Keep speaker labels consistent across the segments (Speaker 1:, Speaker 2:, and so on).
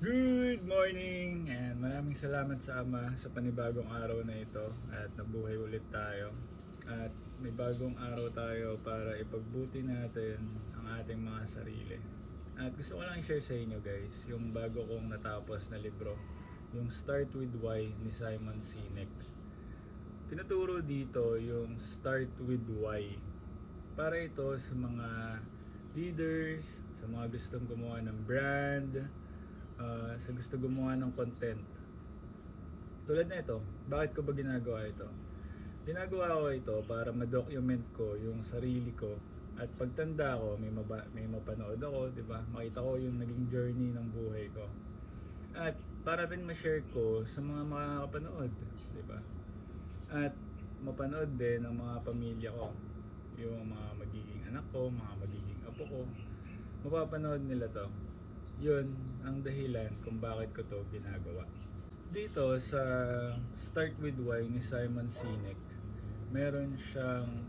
Speaker 1: Good morning and maraming salamat sa Ama sa panibagong araw na ito at nabuhay ulit tayo. At may bagong araw tayo para ipagbuti natin ang ating mga sarili. At gusto ko lang i-share sa inyo guys, yung bago kong natapos na libro, yung Start With Why ni Simon Sinek. Tinuturo dito yung Start With Why. Para ito sa mga leaders, sa mga gustong gumawa ng brand, uh, sa gusto gumawa ng content. Tulad na ito, bakit ko ba ginagawa ito? Ginagawa ko ito para ma-document ko yung sarili ko at pagtanda ko, may, maba, may mapanood ako, di ba? Makita ko yung naging journey ng buhay ko. At para rin ma-share ko sa mga makakapanood, di ba? At mapanood din ang mga pamilya ko. Yung mga magiging anak ko, mga magiging apo ko. Mapapanood nila to yun ang dahilan kung bakit ko to ginagawa. Dito sa Start With Why ni Simon Sinek, meron siyang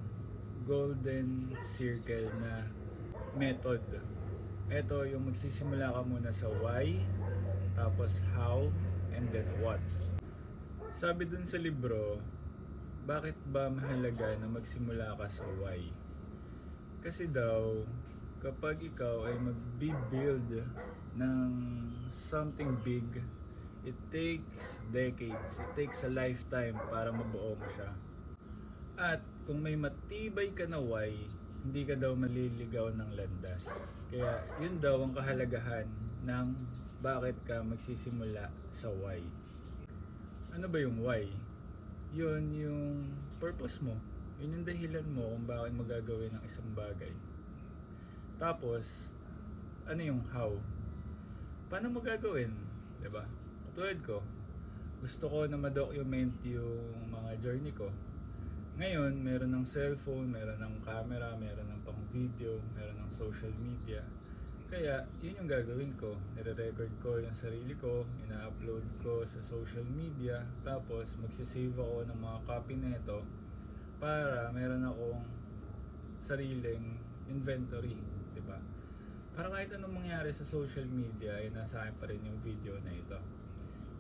Speaker 1: golden circle na method. Ito yung magsisimula ka muna sa why, tapos how, and then what. Sabi dun sa libro, bakit ba mahalaga na magsimula ka sa why? Kasi daw, kapag ikaw ay mag-build ng something big, it takes decades, it takes a lifetime para mabuo mo siya. At kung may matibay ka na why, hindi ka daw maliligaw ng landas. Kaya yun daw ang kahalagahan ng bakit ka magsisimula sa why. Ano ba yung why? Yun yung purpose mo. Yun yung dahilan mo kung bakit magagawin ng isang bagay. Tapos, ano yung how? Paano mo gagawin? ba? Katulad ko, gusto ko na ma-document yung mga journey ko. Ngayon, meron ng cellphone, meron ng camera, meron ng pang video, meron ng social media. Kaya, yun yung gagawin ko. Nire-record ko yung sarili ko, ina-upload ko sa social media, tapos magsisave ako ng mga copy nito para meron akong sariling inventory? Para kahit anong mangyari sa social media ay nasa akin pa rin yung video na ito.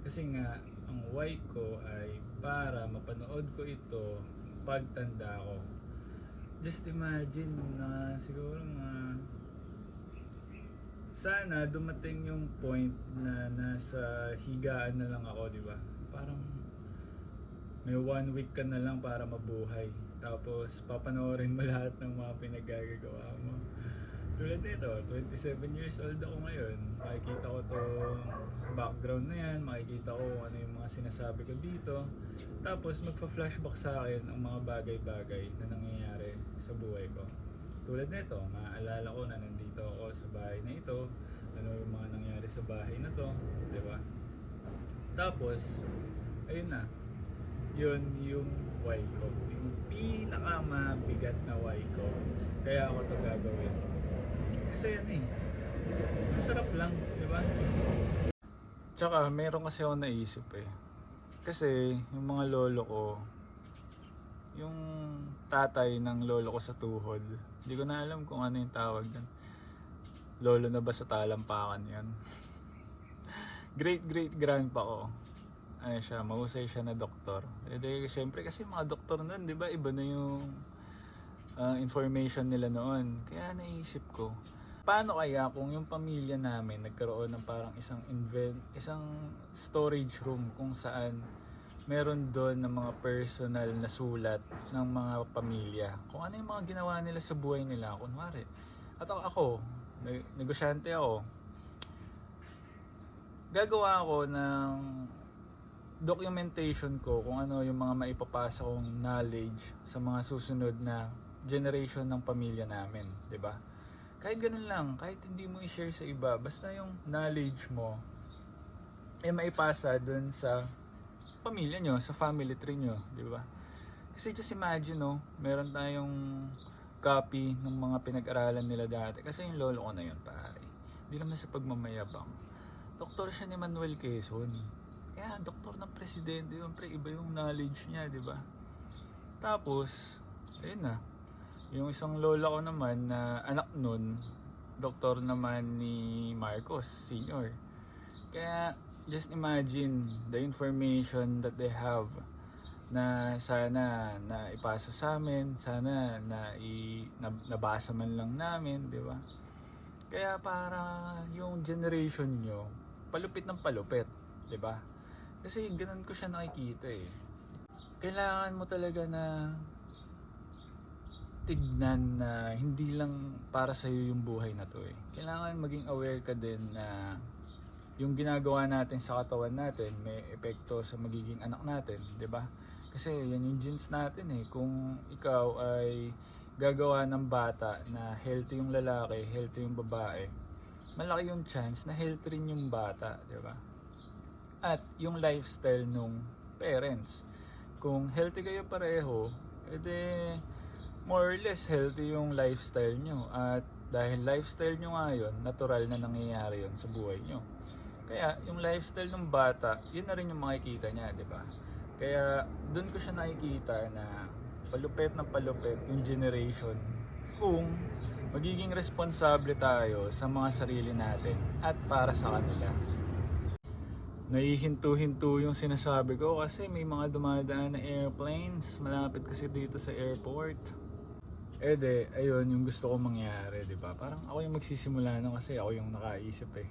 Speaker 1: Kasi nga ang why ko ay para mapanood ko ito pagtanda ko. Just imagine na siguro mga sana dumating yung point na nasa higaan na lang ako, di ba? Parang may one week ka na lang para mabuhay. Tapos, papanoorin mo lahat ng mga pinagagagawa mo. Tulad nito, 27 years old ako ngayon. Makikita ko to background na yan, makikita ko ano yung mga sinasabi ko dito. Tapos, magpa-flashback sa akin ang mga bagay-bagay na nangyayari sa buhay ko. Tulad nito, maaalala ko na nandito ako sa bahay na ito, ano yung mga nangyari sa bahay na to, di ba? Tapos, ayun na, yun yung why ko. Yung pinakamabigat na why ko. Kaya ako to gagawin. Kasi yan eh. Masarap lang, di ba? Tsaka meron kasi ako naisip eh. Kasi yung mga lolo ko, yung tatay ng lolo ko sa tuhod, hindi ko na alam kung ano yung tawag dyan. Lolo na ba sa talampakan yan? great great grandpa ko ano siya, mahusay siya na doktor. E di, syempre kasi mga doktor nun, di ba, iba na yung uh, information nila noon. Kaya naisip ko, paano kaya kung yung pamilya namin nagkaroon ng parang isang invent, isang storage room kung saan meron doon ng mga personal na sulat ng mga pamilya. Kung ano yung mga ginawa nila sa buhay nila, kunwari. At ako, ako negosyante ako. Gagawa ako ng documentation ko kung ano yung mga maipapasa kong knowledge sa mga susunod na generation ng pamilya namin, 'di ba? Kahit ganun lang, kahit hindi mo i-share sa iba, basta yung knowledge mo eh maipasa dun sa pamilya nyo, sa family tree nyo, 'di ba? Kasi just imagine, no, meron tayong copy ng mga pinag-aralan nila dati. Kasi yung lolo ko na yun, pare. Hindi naman sa pagmamayabang. Doktor siya ni Manuel Quezon. Kaya doktor ng presidente, yung pre, iba yung knowledge niya, di ba? Tapos, ayun na. Yung isang lola ko naman na anak nun, doktor naman ni Marcos, senior. Kaya just imagine the information that they have na sana na ipasa sa amin, sana na, i, na nabasa man lang namin, di ba? Kaya para yung generation nyo, palupit ng palupit, di ba? Kasi ganun ko siya nakikita eh. Kailangan mo talaga na tignan na hindi lang para sa yung buhay na to eh. Kailangan maging aware ka din na yung ginagawa natin sa katawan natin may epekto sa magiging anak natin, 'di ba? Kasi yan yung genes natin eh. Kung ikaw ay gagawa ng bata na healthy yung lalaki, healthy yung babae, malaki yung chance na healthy rin yung bata, 'di ba? At yung lifestyle nung parents. Kung healthy kayo pareho, edi more or less healthy yung lifestyle nyo. At dahil lifestyle nyo nga yun, natural na nangyayari yun sa buhay nyo. Kaya yung lifestyle ng bata, yun na rin yung makikita niya, di ba? Kaya doon ko siya nakikita na palupit ng palupit yung generation kung magiging responsable tayo sa mga sarili natin at para sa kanila. Naihinto-hinto yung sinasabi ko kasi may mga dumadaan na airplanes. Malapit kasi dito sa airport. Eh de, ayun yung gusto kong mangyari, di ba? Parang ako yung magsisimula na kasi ako yung nakaisip eh.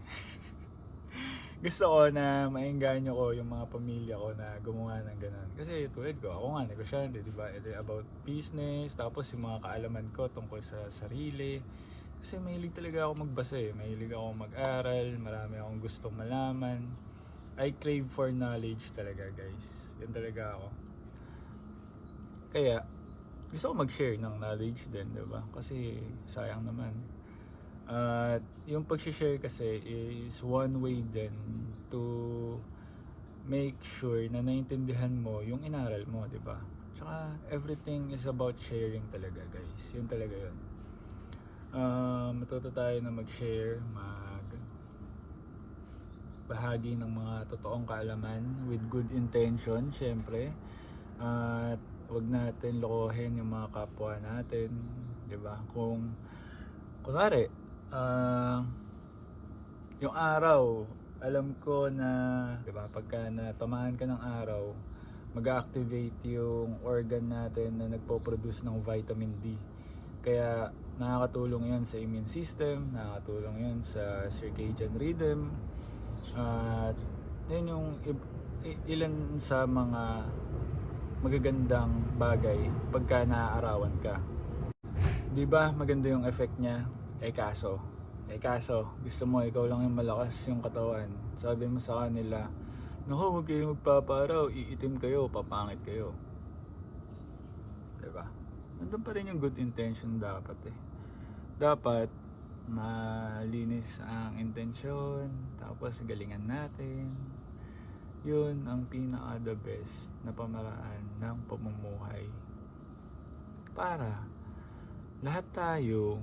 Speaker 1: gusto ko na maengganyo ko yung mga pamilya ko na gumawa ng ganun. Kasi tulad ko, ako nga negosyante, di ba? Ede about business, tapos yung mga kaalaman ko tungkol sa sarili. Kasi mahilig talaga ako magbasa eh. Mahilig ako mag-aral, marami akong gustong malaman. I crave for knowledge talaga guys. Yan talaga ako. Kaya, gusto ko mag-share ng knowledge din, di ba? Kasi sayang naman. At yung pag-share kasi is one way din to make sure na naintindihan mo yung inaral mo, di ba? Tsaka everything is about sharing talaga guys. Yun talaga yun. Uh, matuto tayo na mag-share, mag bahagi ng mga totoong kaalaman with good intention, syempre. At wag natin lokohin yung mga kapwa natin, 'di ba? Kung kunwari, ah yung araw, alam ko na, 'di ba, pagka natamaan ka ng araw, mag-activate yung organ natin na nagpo-produce ng vitamin D. Kaya nakakatulong 'yan sa immune system, nakakatulong 'yan sa circadian rhythm, at yun yung ilan sa mga magagandang bagay pagka naaarawan ka. 'Di ba maganda yung effect niya? Eh kaso, eh kaso, gusto mo ikaw lang yung malakas yung katawan. Sabi mo sa kanila, Naku, huwag kayo magpaparaw, iitim kayo, papangit kayo. 'Di ba? Nandun pa rin yung good intention dapat eh. Dapat malinis ang intensyon, tapos galingan natin. Yun ang pinaka the best na pamaraan ng pamumuhay. Para lahat tayo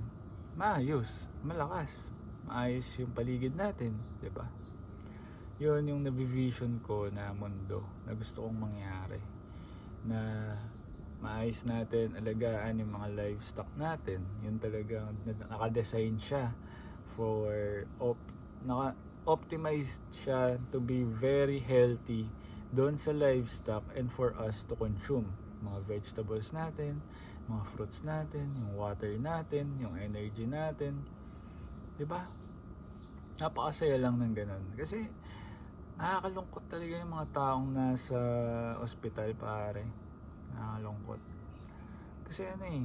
Speaker 1: maayos, malakas, maayos yung paligid natin, 'di ba? Yun yung nabivision ko na mundo na gusto kong mangyari. Na maayos natin alagaan yung mga livestock natin. Yun talaga nakadesign siya for op, naka, optimized siya to be very healthy doon sa livestock and for us to consume mga vegetables natin, mga fruits natin, yung water natin, yung energy natin. 'Di ba? Napakasaya lang ng ganun. Kasi nakakalungkot talaga yung mga taong nasa ospital pare. Nakakalungkot. Kasi ano eh,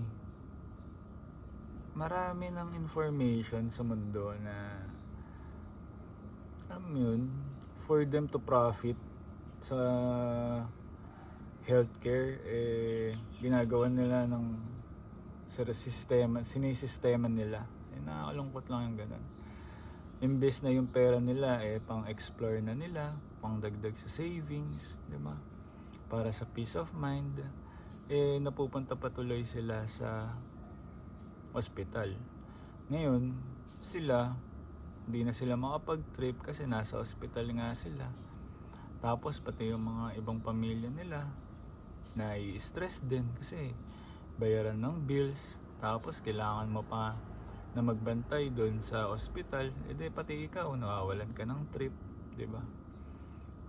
Speaker 1: marami ng information sa mundo na alam yun, for them to profit sa healthcare, eh, ginagawa nila ng sa sistema, sinisistema nila. Eh, nakakalungkot lang yung ganun. Imbes na yung pera nila, eh, pang-explore na nila, pang dagdag sa savings, di ba? Para sa peace of mind, eh, napupunta patuloy sila sa hospital. Ngayon, sila, hindi na sila makapag-trip kasi nasa hospital nga sila. Tapos pati yung mga ibang pamilya nila, nai-stress din kasi bayaran ng bills, tapos kailangan mo pa na magbantay doon sa ospital, edi pati ikaw nawawalan ka ng trip, 'di ba?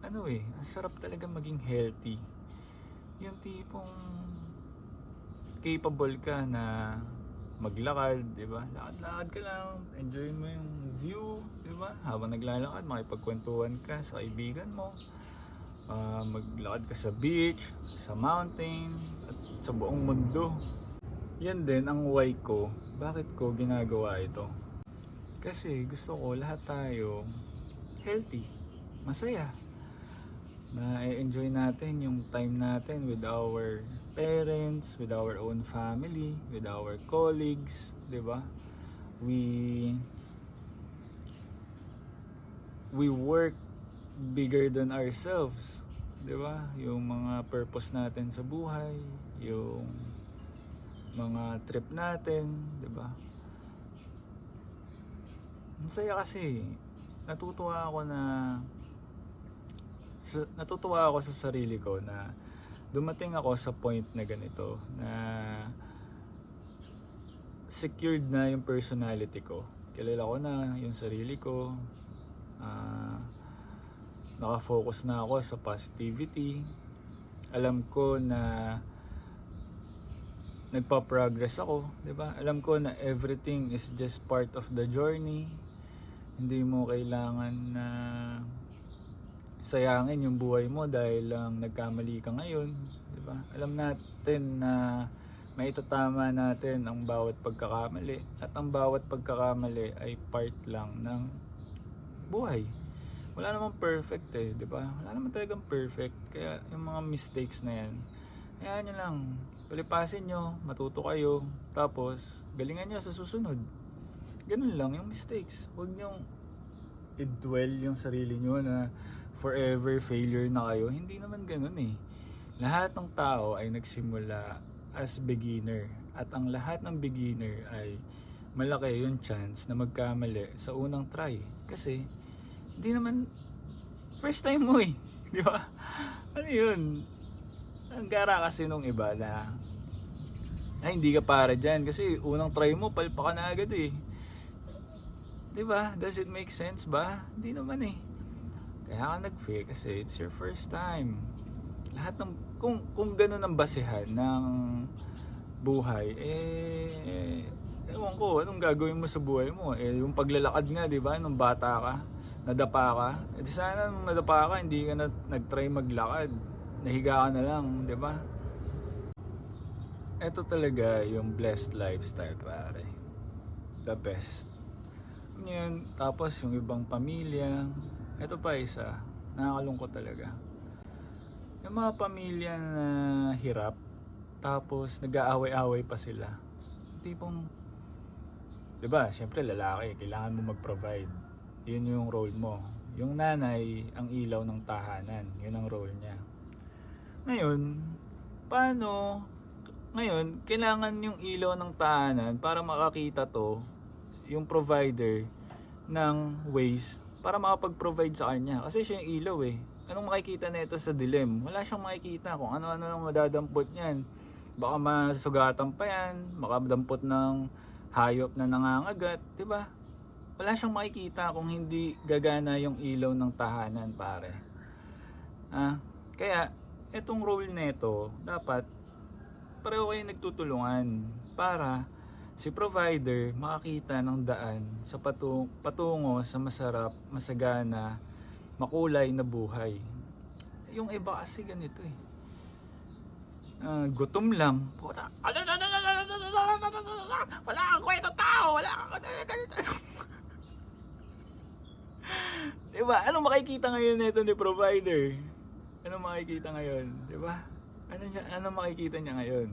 Speaker 1: Ano eh, ang sarap talaga maging healthy. Yung tipong capable ka na maglakad, 'di ba? Lakad-lakad ka lang, enjoy mo yung view, 'di ba? Habang naglalakad, makipagkwentuhan ka sa kaibigan mo. Ah, maglakad ka sa beach, sa mountain, at sa buong mundo. Yan din ang why ko. Bakit ko ginagawa ito? Kasi gusto ko lahat tayo healthy, masaya. Na enjoy natin yung time natin with our parents, with our own family, with our colleagues, 'di ba? We we work bigger than ourselves. 'Di ba? Yung mga purpose natin sa buhay, yung mga trip natin, 'di ba? Masaya kasi natutuwa ako na natutuwa ako sa sarili ko na dumating ako sa point na ganito na secured na yung personality ko. Kilala ko na yung sarili ko. ah nakafocus na ako sa positivity. Alam ko na nagpa-progress ako, 'di ba? Alam ko na everything is just part of the journey. Hindi mo kailangan na sayangin yung buhay mo dahil lang nagkamali ka ngayon, 'di ba? Alam natin na maitatama natin ang bawat pagkakamali at ang bawat pagkakamali ay part lang ng buhay. Wala namang perfect eh, 'di ba? Wala naman talagang perfect. Kaya yung mga mistakes na 'yan, hayaan nyo lang. Palipasin nyo, matuto kayo, tapos galingan nyo sa susunod. Ganun lang yung mistakes. Huwag nyo i-dwell yung sarili nyo na forever failure na kayo. Hindi naman ganun eh. Lahat ng tao ay nagsimula as beginner. At ang lahat ng beginner ay malaki yung chance na magkamali sa unang try. Kasi, hindi naman first time mo eh. Di ba? Ano yun? Ang gara kasi nung iba na ay hindi ka para dyan kasi unang try mo palpa ka na agad eh. 'Di ba? Does it make sense ba? Hindi naman eh. Kaya ka nag-fail kasi it's your first time. Lahat ng kung kung ganun ang basehan ng buhay eh ewan ko anong gagawin mo sa buhay mo? Eh yung paglalakad nga 'di ba? Nung bata ka nadapa ka. Eh sana nung nadapa ka hindi ka na nag-try maglakad. Nahiga ka na lang 'di ba? Ito talaga yung blessed lifestyle pare. The best. Yun. Tapos yung ibang pamilya ito pa isa nakakalungkot talaga. Yung mga pamilya na hirap tapos nag-aaway-away pa sila tipong 'di ba syempre lalaki kailangan mo mag-provide. Yun yung role mo. Yung nanay ang ilaw ng tahanan. Yun ang role niya. Ngayon paano ngayon kailangan yung ilaw ng tahanan para makakita to yung provider ng ways para makapag-provide sa kanya. Kasi siya yung ilaw eh. Anong makikita nito sa dilim? Wala siyang makikita kung ano-ano lang madadampot niyan. Baka masugatan pa yan makadampot ng hayop na nangangagat di ba? Wala siyang makikita kung hindi gagana yung ilaw ng tahanan pare. Ah, kaya etong role nito dapat pareho kayo nagtutulungan para si provider makakita ng daan sa patung patungo sa masarap, masagana, makulay na buhay. Yung iba kasi ganito eh. Ah, gutom lang. Puta. Wala kang kwento tao. Wala kang Diba? Anong makikita ngayon nito ni provider? Anong makikita ngayon? Diba? Ano, niya, ano makikita niya ngayon?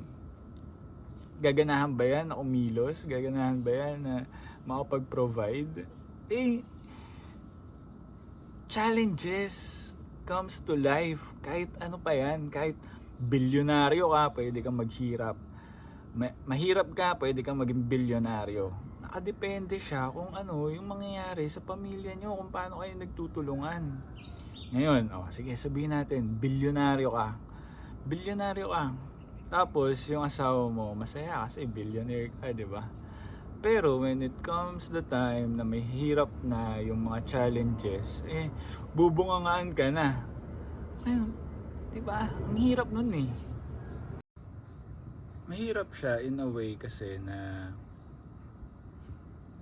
Speaker 1: Gaganahan ba yan na umilos? Gaganahan ba yan na makapag-provide? Eh, challenges comes to life. Kahit ano pa yan, kahit bilyonaryo ka, pwede kang maghirap. Ma- mahirap ka, pwede kang maging bilyonaryo. Nakadepende siya kung ano yung mangyayari sa pamilya nyo, kung paano kayo nagtutulungan. Ngayon, oh, sige sabihin natin, bilyonaryo ka. Bilyonaryo ka. Tapos yung asawa mo, masaya kasi billionaire ka, di ba? Pero when it comes the time na may hirap na yung mga challenges, eh, bubungangaan ka na. Ayun, di ba? Ang hirap nun eh. Mahirap siya in a way kasi na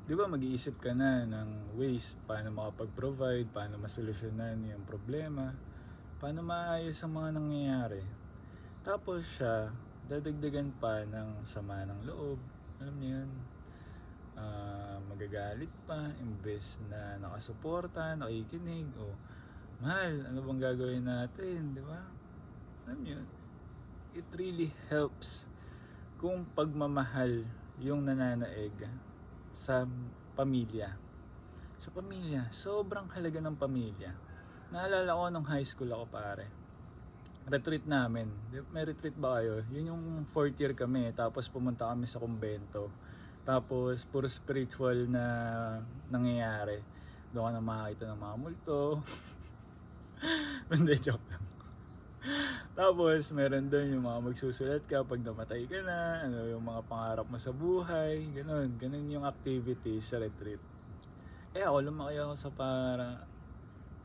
Speaker 1: di ba mag-iisip ka na ng ways paano makapag-provide, paano masolusyonan yung problema, paano maayos ang mga nangyayari. Tapos siya, dadagdagan pa ng sama ng loob, alam niyo yun, Ah, magagalit pa, imbes na nakasuporta, nakikinig, o mahal, ano bang gagawin natin, di ba? Alam niyo, it really helps kung pagmamahal yung nananaig sa pamilya. Sa pamilya, sobrang halaga ng pamilya. Naalala ko nung high school ako pare. Retreat namin. May retreat ba kayo? Yun yung fourth year kami. Tapos pumunta kami sa kumbento. Tapos puro spiritual na nangyayari. Doon ka na makakita ng mga multo. Hindi, joke lang. Tapos, meron doon yung mga magsusulat ka pag namatay ka na, ano yung mga pangarap mo sa buhay, ganun. Ganun yung activity sa retreat. Eh ako, lumaki ako sa para,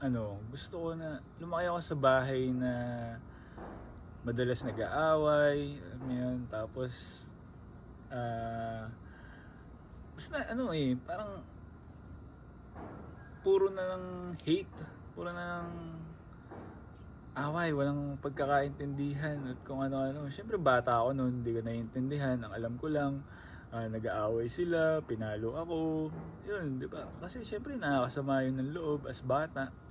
Speaker 1: ano, gusto ko na, lumaki ako sa bahay na madalas nag-aaway, yun, tapos, ah, basta ano eh, parang, puro na lang hate, puro na lang away, walang pagkakaintindihan at kung ano-ano. Siyempre bata ako noon, hindi ko naiintindihan. Ang alam ko lang, ah, nag-aaway sila, pinalo ako. Yun, di ba? Kasi siyempre nakakasama yun ng loob as bata.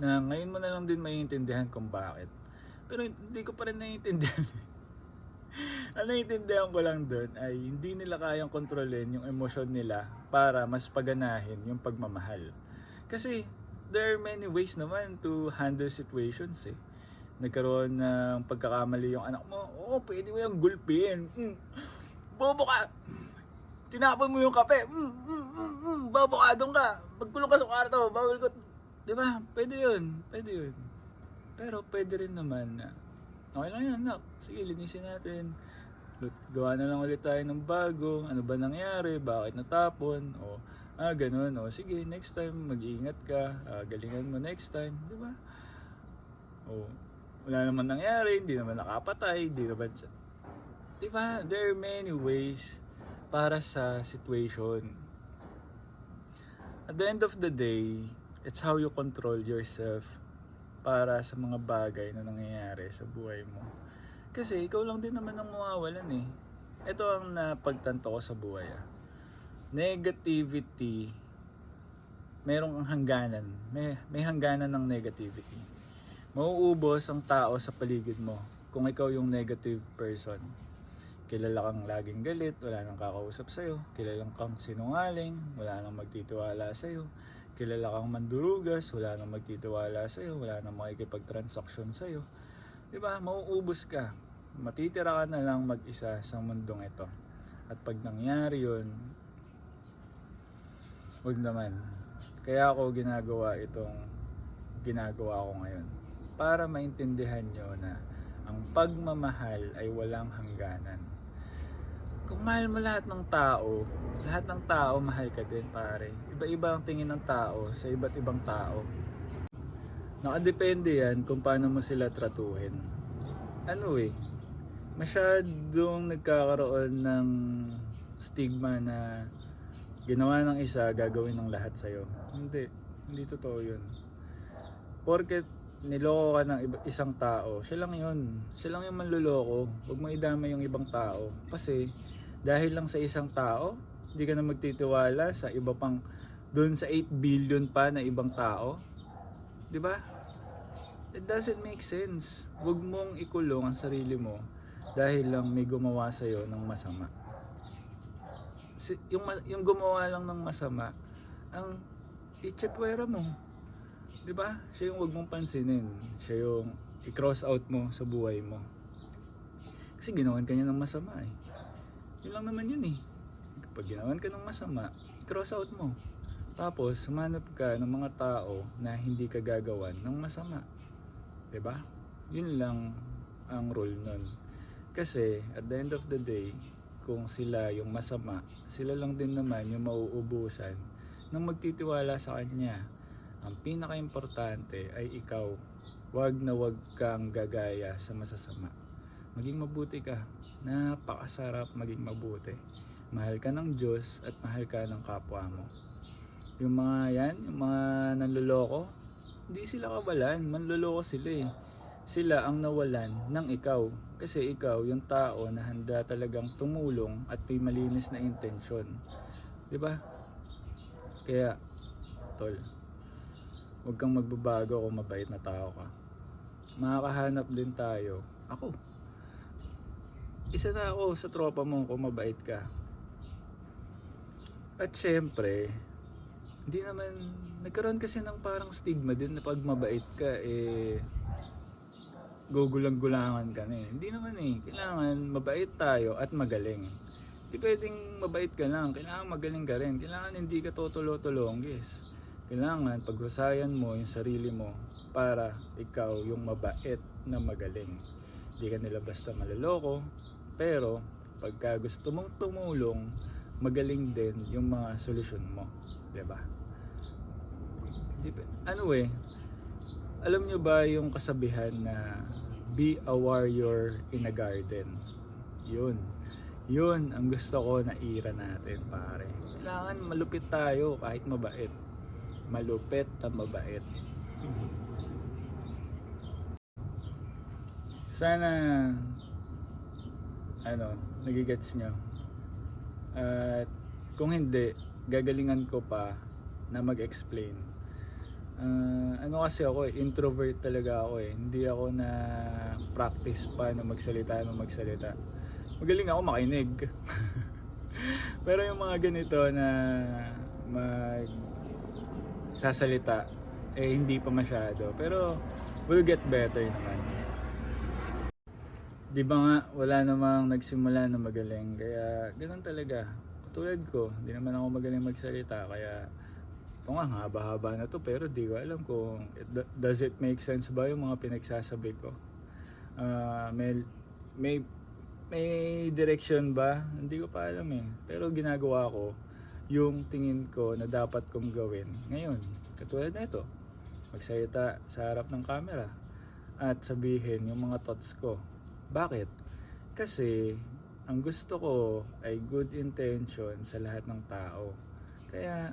Speaker 1: Na ngayon mo na lang din maiintindihan kung bakit. Pero hindi ko pa rin naiintindihan. Ang naiintindihan ko lang doon ay hindi nila kayang kontrolin yung emosyon nila para mas paganahin yung pagmamahal. Kasi there are many ways naman to handle situations eh. Nagkaroon ng pagkakamali yung anak mo, oo, oh, pwede mo yung gulpin. Mm. Bobo ka! Tinapon mo yung kape. Mm, mm, mm, mm. Bobo ka, doon ka. Magkulong ka sa kwarto. Bawal ko. Di ba? Pwede yun. Pwede yun. Pero pwede rin naman na, okay lang yan, nak. Sige, linisin natin. Gawa na lang ulit tayo ng bago. Ano ba nangyari? Bakit natapon? O, ah, ganun. O, sige, next time, mag-iingat ka. Ah, galingan mo next time. Di ba? O, wala naman nangyari. Hindi naman nakapatay. Hindi naman siya. Di ba? There are many ways para sa situation. At the end of the day, it's how you control yourself para sa mga bagay na nangyayari sa buhay mo. Kasi ikaw lang din naman ang mawawalan eh. Ito ang napagtanto ko sa buhay ah. Negativity, merong hangganan. May, may hangganan ng negativity. Mauubos ang tao sa paligid mo kung ikaw yung negative person. Kilala kang laging galit, wala nang kakausap sa'yo. Kilala kang sinungaling, wala nang magtitiwala sa'yo. Kilala kang mandurugas, wala nang magtitiwala sa'yo, wala nang makikipag-transaction sa'yo. Di ba? Mauubos ka. Matitira ka na lang mag-isa sa mundong ito. At pag nangyari yun, wag naman. Kaya ako ginagawa itong ginagawa ko ngayon. Para maintindihan nyo na ang pagmamahal ay walang hangganan. Kung mahal mo lahat ng tao, lahat ng tao mahal ka din pare. Iba-iba ang tingin ng tao sa iba't ibang tao. Nakadepende yan kung paano mo sila tratuhin. Ano eh, masyadong nagkakaroon ng stigma na ginawa ng isa, gagawin ng lahat sa'yo. Hindi, hindi totoo yun. Porket niloko ka ng iba- isang tao, siya lang yun. Siya lang yung manluloko. Huwag mo idama yung ibang tao. Kasi dahil lang sa isang tao, hindi ka na magtitiwala sa iba pang doon sa 8 billion pa na ibang tao. 'Di ba? It doesn't make sense. Huwag mong ikulong ang sarili mo dahil lang may gumawa sa ng masama. Yung, yung gumawa lang ng masama, ang itsepwera mo. 'Di ba? Siya yung wag mong pansinin. Siya yung i-cross out mo sa buhay mo. Kasi ginawan ka niya ng masama eh. Yun lang naman yun eh. Kapag ginawan ka ng masama, i-cross out mo. Tapos, sumanap ka ng mga tao na hindi ka gagawan ng masama. ba? Yun lang ang rule nun. Kasi, at the end of the day, kung sila yung masama, sila lang din naman yung mauubusan ng magtitiwala sa kanya. Ang pinaka-importante ay ikaw. Huwag na huwag kang gagaya sa masasama. Maging mabuti ka. Napakasarap maging mabuti. Mahal ka ng Diyos at mahal ka ng kapwa mo. Yung mga yan, yung mga nanloloko, hindi sila kabalan, manloloko sila eh. Sila ang nawalan ng ikaw. Kasi ikaw, yung tao na handa talagang tumulong at may malinis na intensyon. 'Di ba? Kaya, tol, huwag kang magbabago kung mabait na tao ka. Makakahanap din tayo. Ako. Isa na ako sa tropa mo kung mabait ka. At syempre, hindi naman, nagkaroon kasi ng parang stigma din na pag mabait ka, eh, gugulang-gulangan ka na eh. Hindi naman eh. Kailangan mabait tayo at magaling. Hindi pwedeng mabait ka lang. Kailangan magaling ka rin. Kailangan hindi ka totolo-tolonggis. Kailangan paghusayan mo yung sarili mo para ikaw yung mabait na magaling. Hindi ka nila basta maloloko. Pero pagka gusto mong tumulong, magaling din yung mga solusyon mo. 'Di ba? Ano eh, alam nyo ba yung kasabihan na be a warrior in a garden? Yun. Yun ang gusto ko na ira natin, pare. Kailangan malupit tayo kahit mabait. Malupit na mabait. Sana ano, nagigets nyo. At kung hindi, gagalingan ko pa na mag-explain. Ah, ano kasi ako eh, introvert talaga ako eh. Hindi ako na practice pa na magsalita na magsalita. Magaling ako makinig. Pero yung mga ganito na mag sasalita eh hindi pa masyado. Pero we'll get better naman. Di ba nga, wala namang nagsimula na magaling. Kaya, ganun talaga. Katulad ko, hindi naman ako magaling magsalita. Kaya, ito nga, haba-haba na to. Pero di ko alam kung, it, does it make sense ba yung mga pinagsasabi ko? Ah, may, may, may direction ba? Hindi ko pa alam eh. Pero ginagawa ko, yung tingin ko na dapat kong gawin. Ngayon, katulad na ito, magsalita sa harap ng camera at sabihin yung mga thoughts ko. Bakit? Kasi ang gusto ko ay good intention sa lahat ng tao. Kaya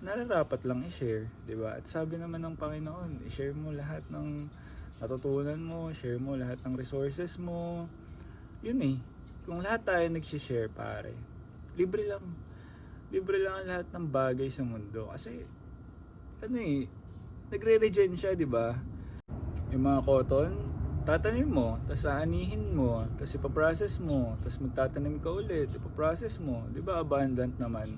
Speaker 1: nararapat lang i-share, 'di ba? At sabi naman ng Panginoon, i-share mo lahat ng natutunan mo, share mo lahat ng resources mo. Yun eh. Kung lahat tayo nag-share, pare, libre lang. Libre lang ang lahat ng bagay sa mundo. Kasi, ano eh, nagre-regen siya, di ba? Yung mga cotton, tatanim mo, tapos aanihin mo, tapos ipaprocess mo, tapos magtatanim ka ulit, ipaprocess mo. Di ba abundant naman?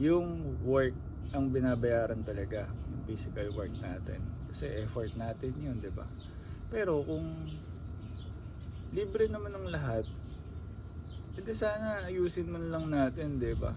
Speaker 1: Yung work ang binabayaran talaga, yung physical work natin. Kasi effort natin yun, di ba? Pero kung libre naman ng lahat, edi sana ayusin man lang natin, di ba?